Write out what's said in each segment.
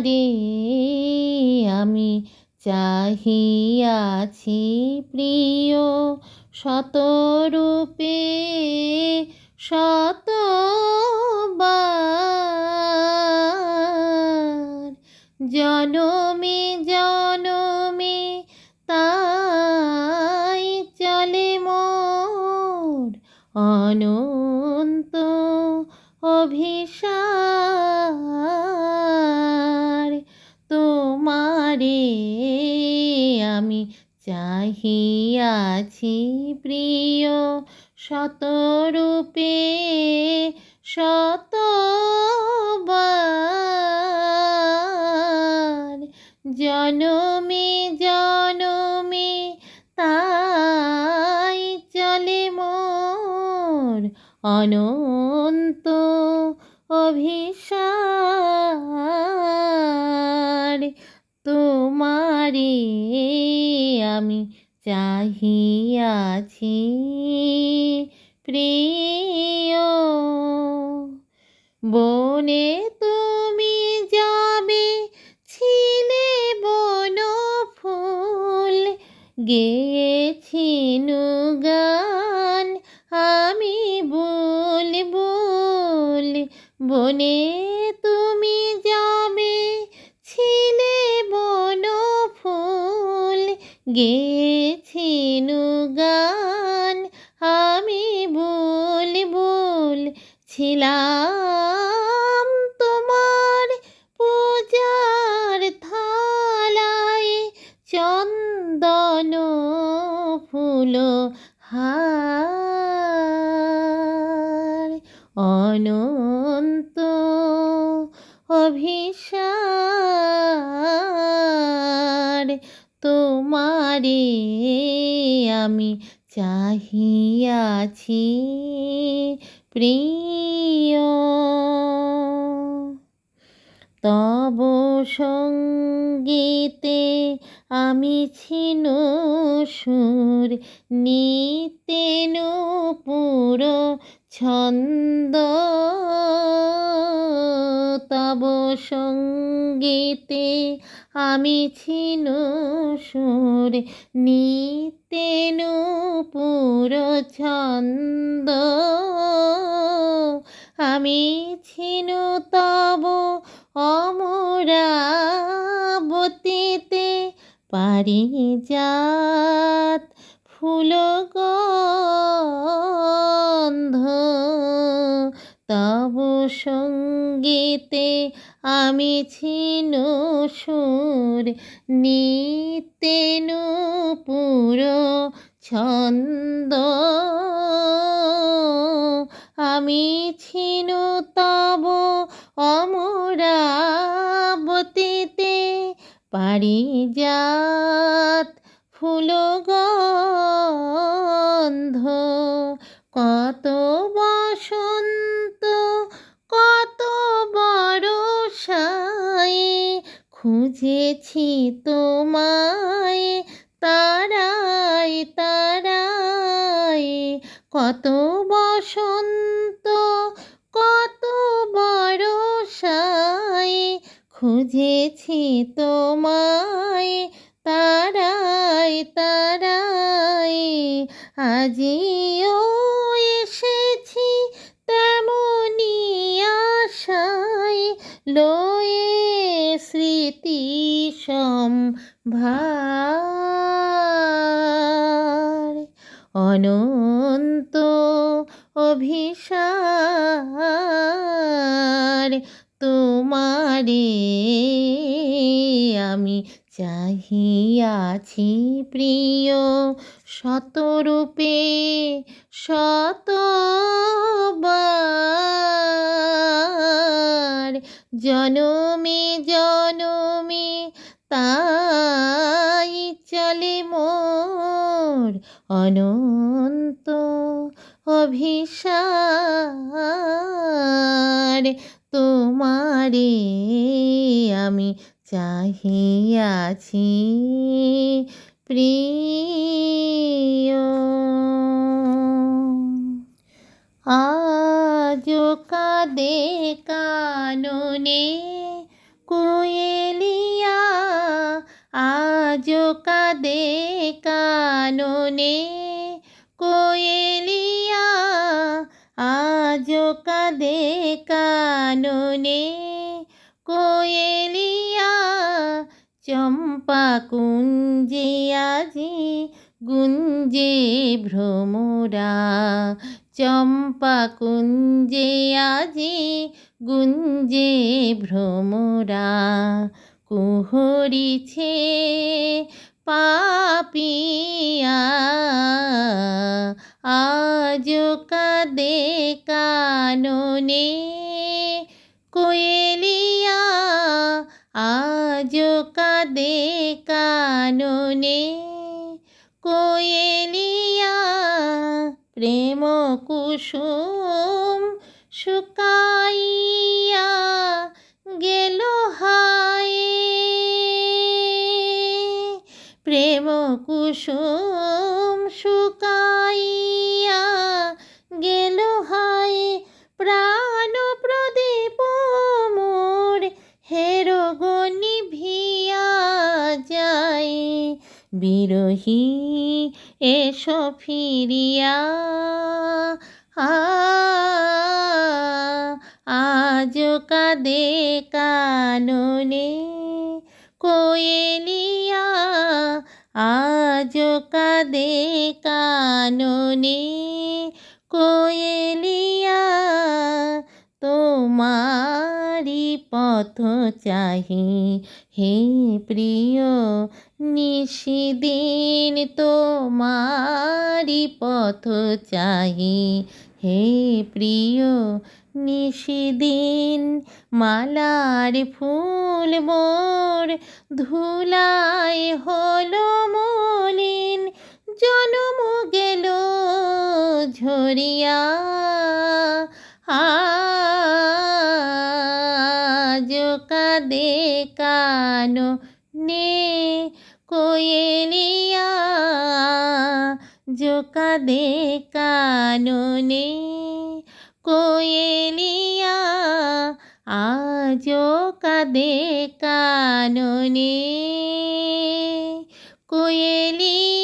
তোমারে আমি চাহিয়াছি প্রিয় শতরূপে শতবার। জনমে জনমে তাই চলে মোর অনন্ত চাহিয়াছি প্রিয় শতরূপে শতবার। জনমে জনমে তাই চলে মোর অনন্ত অভিসার। তোমারে আমি চাহিয়াছি প্রিয় বনে তুমি যাবে ছিলে বন ফুল গেয়েছি গান আমি বল বল বনে চাহিয়াছি প্রিয়। তব সঙ্গীতে আমি ছিন সুর নিতেন পুরো ছন্দ। তব সঙ্গীতে আমি ছিন সুর নিতেন পুরো ছন্দ। আমি ছিন তব অমরাবতীতে পারিজাত ফুল গন্ধ। তব সঙ্গীতে আমি ছিন সুর নিতেন পুরো ছন্দ। আমি ছিন তব অমরাবতীতে পারিজাত ফুল গন্ধ। কত খুঁজেছি তোমায় তারায় তারায়। কত বসন্ত কত বরষায় খুঁজেছি তোমায় তারায় তারায়। আজিও সম্ভার অনন্ত অভিসার তোমারে আমি চাহিয়াছি প্রিয় শতরূপে শতবার। জনমে জনমে তাই চলে মোর অনন্ত অভিসার। তোমারে আমি চাহিয়াছি প্রিয়। আজ কাদে কাননে কোয়েলিয়া আজ কাদে কাননে কোয়েলিয়া আজ কাদে কাননে কুঞ্জে আজি গুঞ্জে ভ্রমরা। চম্পা কুঞ্জে আজি গুঞ্জে ভ্রমরা। কুহরিছে পাপিয়া, আজ কাদে কাননে। কোয়েলিয়া কাননে কোয়েলিয়া প্রেম কুসুম শুকাইয়া গেল হায়। প্রেম কুসুম শুকাইয়া বিরহী এসো ফিরিয়া। আজ কাদে কাননে কোয়েলিয়া। আজ কাদে কাননে কোয়েলিয়া তোমারি পথ চাহি। হে প্রিয়, নিশিদিন তোমারি পথ চাহি। হে প্রিয়, নিশিদিন মালার ফুল মোর ধুলায় হলো মলিন। জনম গেল ঝরিয়া কাদে কানো নে কোয়েলিয়া জোকা দে কাননে কোয়েলিয়া আজো কাদে কাননে কোয়েলিয়া।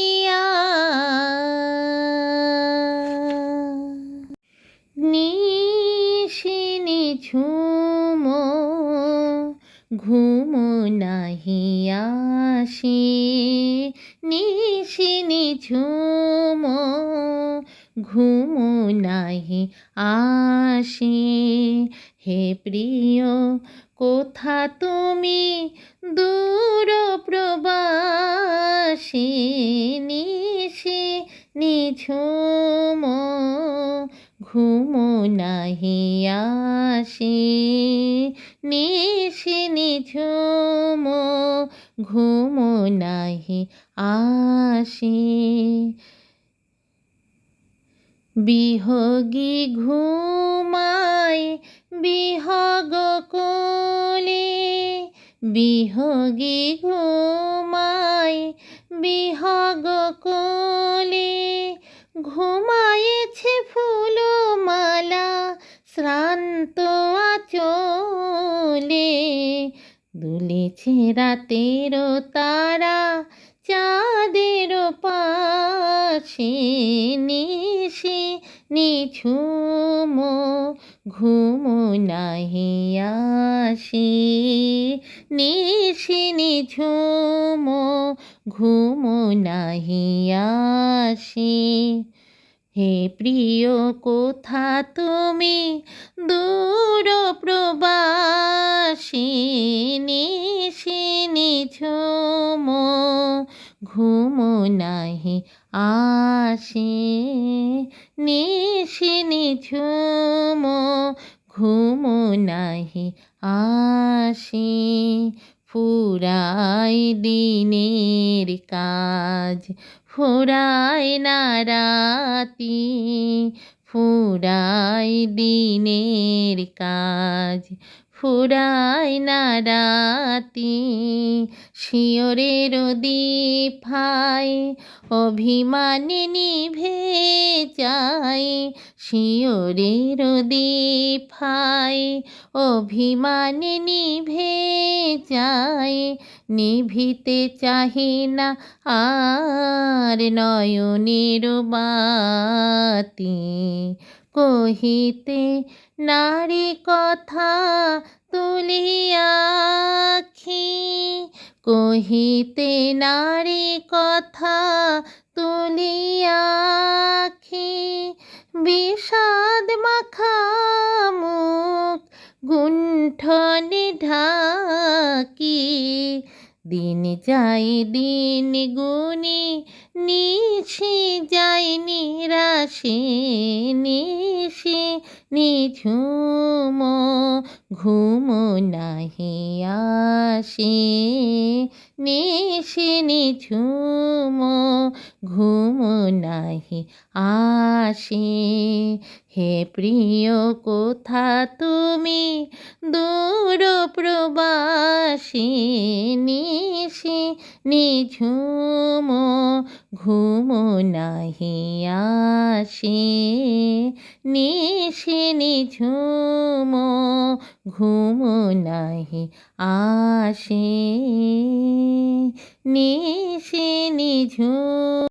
আসে নিশিনি ঝুমো ঘুম নাহি আসে। হে প্রিয়, কোথা তুমি দূর প্রবাসে? নিশি নিঝুম, ঘুম নাহি আসে। নিশি নিঝুম ঘুম নাহি আসে বিহগি ঘুমায় বিহগ কোলে। বিহগী ঘুমায় বিহগ কোলে। ঘুমায়েছে ফুলমালা, শ্রান্ত আচলে। দুলেছে রাতের তারা চাঁদের পাশে নিশি নিঝুম, ঘুম নাহি আসে। নিশি নিঝুম, ঘুম নাহি আসে। হে প্রিয়, কোথা তুমি? দূর প্রবাসী ঘুম নাহি আসে, নিশি নিঝুম ঘুম নাহি আসে। ফুরাই দিনের কাজ ফুরায় না রাতি, ফুরাই দিনের কাজ ফুরায় না রাতি শিওরের দীপায়, অভিমানে নিভে যায় শিওরের দীপায়, অভিমানে নিভে যায়, নিভিতে চাহি না আর নয়নের বাতি। কহিতে, নারী কথা তুলিয়াখি কহিতে, নারী কথা তুলিয়াখি বিষাদ মাখা মুখ, গুণ্ঠনে ঢাকি, দিন যাই দিন গুনি নিশি যাই নিরাশে, নিশি নিঝুম, ঘুম নাহি আসে। নিশি নিঝুম, ঘুম নাহি আসে। হে প্রিয়, কোথা তুমি? দূর প্রবাসী, নিশি নিঝুম ঘুম নাহি আসে। নিশি নিঝুম ঘুম নাহি আসে। নিশি নিঝুম